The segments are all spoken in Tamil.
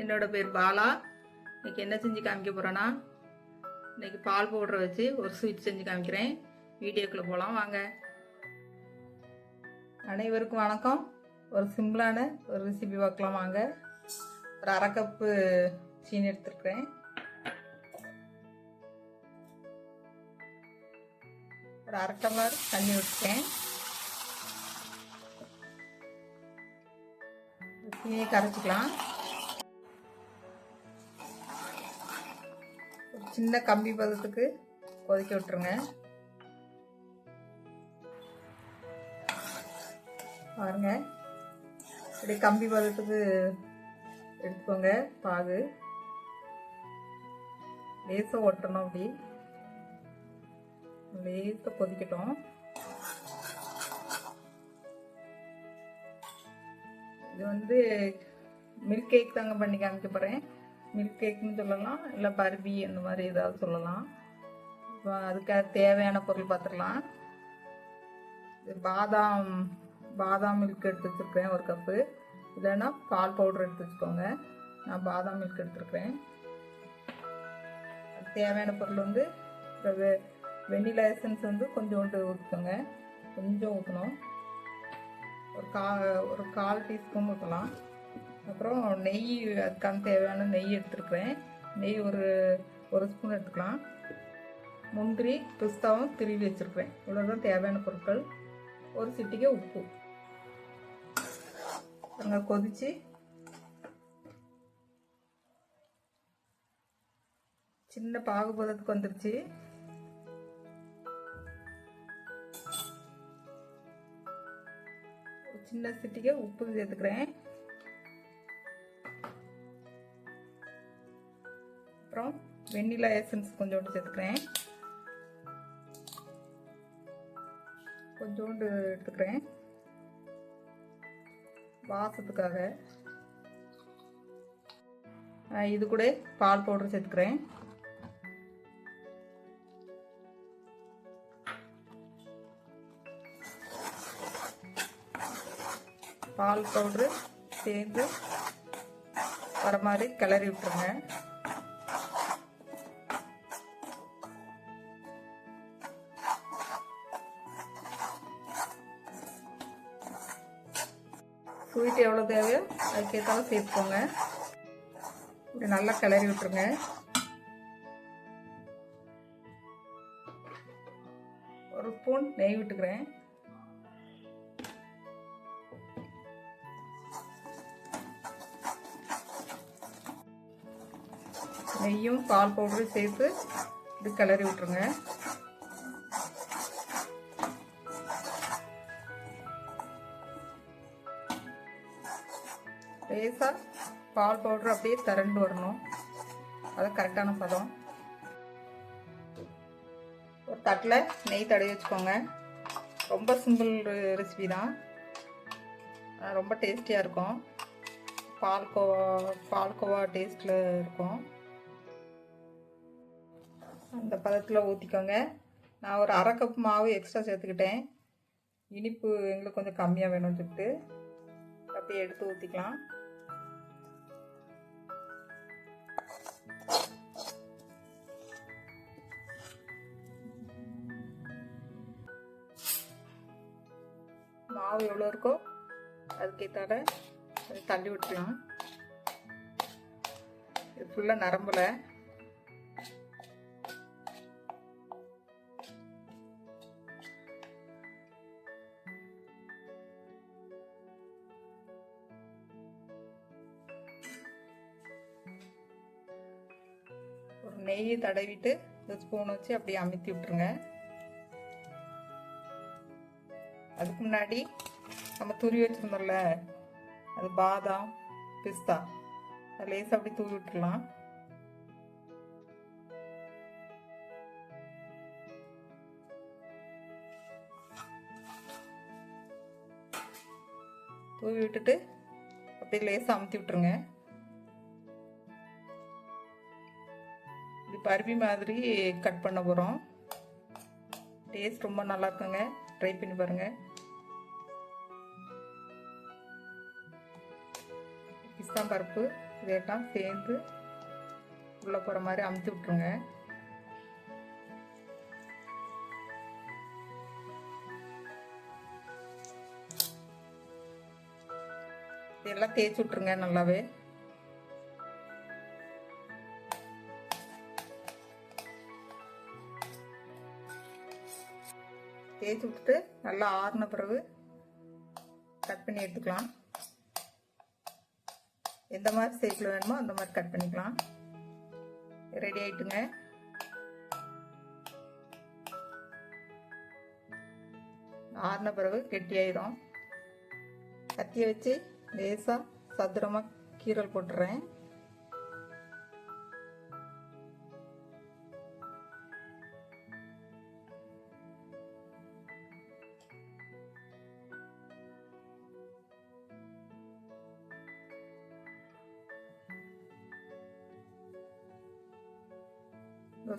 என்னோட பேர் பாலா. இன்னைக்கு என்ன செஞ்சு காமிக்க போகிறேன்னா இன்னைக்கு பால் பவுடரை வச்சு ஒரு ஸ்வீட் செஞ்சு காமிக்கிறேன். வீடியோக்குள்ளே போகலாம் வாங்க. அனைவருக்கும் வணக்கம். ஒரு சிம்பிளான ஒரு ரெசிபி பார்க்கலாம் வாங்க. ஒரு அரை கப்பு சீனி எடுத்துருக்குறேன். ஒரு அரை டம்ளர் தண்ணி விட்டுருக்கேன் சீனியை கரைச்சிக்கலாம். சின்ன கம்பி பதத்துக்கு கொதிக்க விட்டுருங்க. பாருங்க. இப்படி கம்பி பதத்துக்கு எடுத்துக்கோங்க பாகு. லேசாக ஒட்டணும் அப்படி. லேசாக கொதிக்கட்டும். இது வந்து மில்க் கேக் தாங்க பண்ணி காமிக்க போகிறேன் மில்க் கேக்னு சொல்லலாம் இல்லை பர்பி அந்த மாதிரி ஏதாவது சொல்லலாம். இப்போ அதுக்காக தேவையான பொருள் பார்த்துக்கலாம் பாதாம் பாதாம் மில்க் எடுத்து வச்சுருக்கேன் ஒரு கப்பு இல்லைன்னா பால் பவுடர் எடுத்து வச்சுக்கோங்க நான் பாதாம் மில்க் எடுத்துருக்கிறேன். அதுக்கு தேவையான பொருள் வந்து வெண்ணிலா எசன்ஸ் வந்து கொஞ்சோண்டு ஊற்றுக்கோங்க கொஞ்சம் ஊற்றணும் ஒரு கா ஒரு கால் டீஸ்பூன் ஊற்றலாம் அப்புறம் நெய் அதுக்கான தேவையான நெய் எடுத்துருக்குறேன். நெய் ஒரு ஒரு ஸ்பூன் எடுத்துக்கலாம். முந்திரி பிஸ்தாவும் திருவி வச்சுருக்குறேன். இவ்வளோதான் தேவையான பொருட்கள். ஒரு சிட்டிக்கு உப்பு. அங்கே கொதித்து சின்ன பாகுபதத்துக்கு வந்துருச்சு. சின்ன சிட்டிக்கு உப்பு சேர்த்துக்கிறேன். அப்புறம் வெண்ணிலா எசன்ஸ் கொஞ்சோண்டு சேர்த்துக்கிறேன். கொஞ்சோண்டு எடுத்துக்கிறேன். வாசத்துக்காக. இது கூட பால் பவுடர் சேர்த்துக்கிறேன். பால் பவுட்ரு சேர்ந்து வர மாதிரி கிளறி விட்டுருங்க. ஸ்வீட் எவ்வளோ தேவையோ அதுக்கேற்றாலும் சேர்த்துக்கோங்க. இது நல்லா கிளறி விட்டுருங்க. ஒரு ஸ்பூன் நெய் விட்டுக்கிறேன். நெய்யும் பால் பவுடரும் சேர்த்து இது கிளறி விட்டுருங்க. லேசாக பால் பவுடர் அப்படியே திரண்டு வரணும். அது கரெக்டான பதம். ஒரு தட்டில் நெய் தடவி வச்சுக்கோங்க. ரொம்ப சிம்பிள் ரெசிபி தான். ரொம்ப டேஸ்டியாக இருக்கும். பால்கோவா பால்கோவா டேஸ்ட்டில் இருக்கும். அந்த பதத்தில் ஊற்றிக்கோங்க நான் ஒரு அரை கப் மாவு எக்ஸ்ட்ரா சேர்த்துக்கிட்டேன். இனிப்பு எங்களுக்கு கொஞ்சம் கம்மியாக வேணும்னு சொல்லிட்டு அப்படியே எடுத்து ஊற்றிக்கலாம் மாவு எவ்வளோ இருக்கோ அதுக்கேற்றால அதை தள்ளி விட்டுலாம் இது ஃபுல்லாக நரம்பில். ஒரு நெய் தடவிட்டு இந்த ஸ்பூன் வச்சு அப்படியே அமுத்தி விட்டுருங்க. அதுக்கு முன்னாடி நம்ம துருவி வச்சுருந்தோம்ல அது பாதாம் பிஸ்தா. அது லேசாக அப்படி தூவி விட்டுருலாம் தூவி விட்டுட்டு அப்படியே லேசாக அமுத்தி விட்டுருங்க. இது பருப்பி மாதிரி கட் பண்ண போகிறோம் டேஸ்ட் ரொம்ப நல்லா இருக்குங்க. ட்ரை பண்ணி பாருங்கள் பிஸ்தா பருப்பு. இதெல்லாம் சேர்ந்து உள்ளே போகிற மாதிரி அமுத்து விட்ருங்க இதெல்லாம் தேய்ச்சி விட்ருங்க நல்லாவே. தேய்ச்சி விட்டுட்டு நல்லா ஆறின பிறகு கட் பண்ணி எடுத்துக்கலாம். எந்த மாதிரி ஷேப்பில் வேணுமோ அந்த மாதிரி கட் பண்ணிக்கலாம். ரெடி ஆயிட்டுங்க. ஆறின பிறகு கெட்டியாயிரும் கத்தியை வச்சு லேசாக சதுரமாக கீரல் போட்டுறேன்.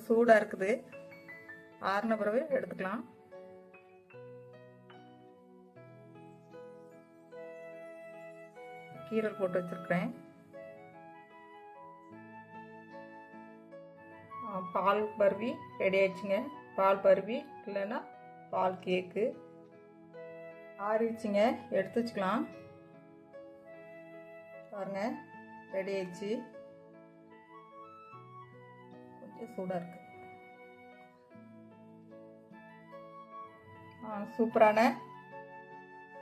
சூடாக இருக்குது. ஆறின பிறகு எடுத்துக்கலாம். கீரல் போட்டு வச்சுருக்கிறேன். பால் பருவி ரெடி ஆயிடுச்சுங்க. பால் பருவி இல்லைன்னா பால் கேக்கு ஆறிடுச்சுங்க. எடுத்து வச்சுக்கலாம். பாருங்க ரெடி ஆயிடுச்சு. கொஞ்சம் சூடாக இருக்கு. ஆ, சூப்பரான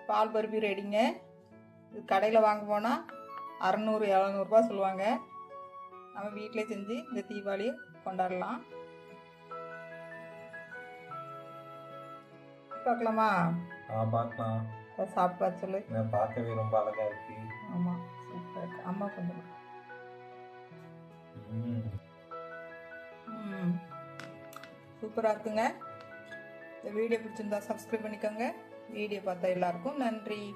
பால் பருப்பி ரெடிங்க இது கடையில் வாங்க போனால் அறநூறு எழுநூறுபா சொல்லுவாங்க. நம்ம வீட்டிலே செஞ்சு இந்த தீபாவளியை கொண்டாடலாம். பார்க்கலாமா? பார்க்கலாம். சாப்பிட்டு வர சொல்லு. பார்க்கவே ரொம்ப அழகா இருக்கு. ஆமாம் சூப்பராக இருக்கு. அம்மா கொஞ்சம் சூப்பராக இருக்குங்க. இந்த வீடியோ பிடிச்சிருந்தா சப்ஸ்கிரைப் பண்ணிக்கோங்க. வீடியோ பார்த்தா எல்லாருக்கும் நன்றி.